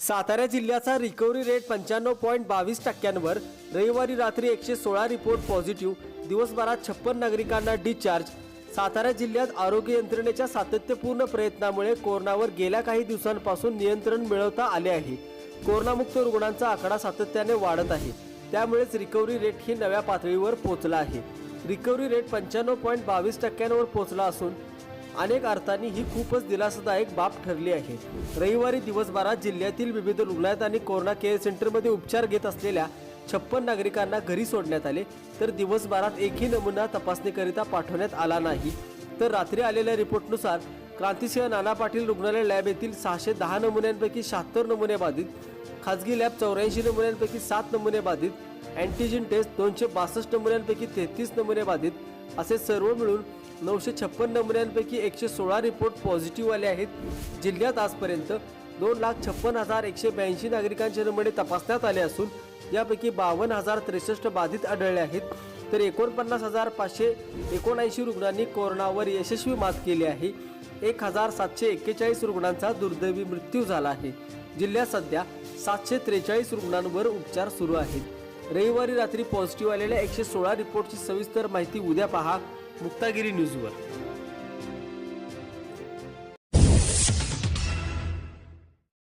सातारा जिल्ह्याचा recovery rate पंच्याण्णव point बावीस टक्क्यांवर. रविवारी रात्री एकशे सोळा रिपोर्ट पॉझिटिव्ह दिवसभरात छप्पन नागरिकांना डिस्चार्ज सातारा जिल्ह्यात आरोग्य यंत्रणेच्या सातत्यपूर्ण प्रयत्नामुळे कोरोनावर गेल्या काही दिवसांपासून नियंत्रण मिळवता आले आहे. कोरोनामुक्त रुग्णांचा आकडा सातत्याने वाढत आहे. त्यामुळेच रिकव्हरी रेट ही नव्या पातळीवर पोहोचला आहे. रिकव्हरी रेट पंच्याण्णव पॉईंट बावीस टक्क्यांवर पोहोचला असून अनेक अर्थांनी ही खूपच दिलासादायक बाब ठरली आहे. रविवारी दिवसभरात जिल्ह्यातील विविध रुग्णालयात आणि कोरोना केअर सेंटरमध्ये उपचार घेत असलेल्या छप्पन नागरिकांना घरी सोडण्यात आले तर दिवसभरात एकही नमुना तपासणीकरिता पाठवण्यात आला नाही. तर रात्री आलेल्या रिपोर्टनुसार क्रांतिसिंह नाना पाटील रुग्णालय लॅब येथील सहाशे दहा नमुन्यांपैकी शहात्तर नमुने बाधित खाजगी लॅब चौऱ्याऐंशी नमुन्यांपैकी सात नमुने बाधित अँटीजेन टेस्ट दोनशे बासष्ट नमुन्यांपैकी तेहतीस नमुने बाधित असे सर्व मिळून नऊशे छप्पन नमुन्यांपैकी एकशे सोळा रिपोर्ट पॉझिटिव्ह आले आहेत. जिल्ह्यात आजपर्यंत दोन लाख छप्पन हजार एकशे ब्याऐंशी नागरिकांचे नमुने तपासण्यात आले असून यापैकी बावन्न हजार त्रेसष्ट बाधित आढळले आहेत. तर एकोणपन्नास हजार पाचशे एकोणऐंशी रुग्णांनी कोरोनावर यशस्वी मात केली आहे. एक हजार सातशे एक्केचाळीस रुग्णांचा दुर्दैवी मृत्यू झाला आहे. जिल्ह्यात सध्या सातशे त्रेचाळीस रुग्णांवर उपचार सुरू आहेत. रविवारी रात्री पॉझिटिव्ह आलेल्या एकशे सोळा रिपोर्टची सविस्तर माहिती उद्या पहा. मुक्तागिरी न्यूजवर.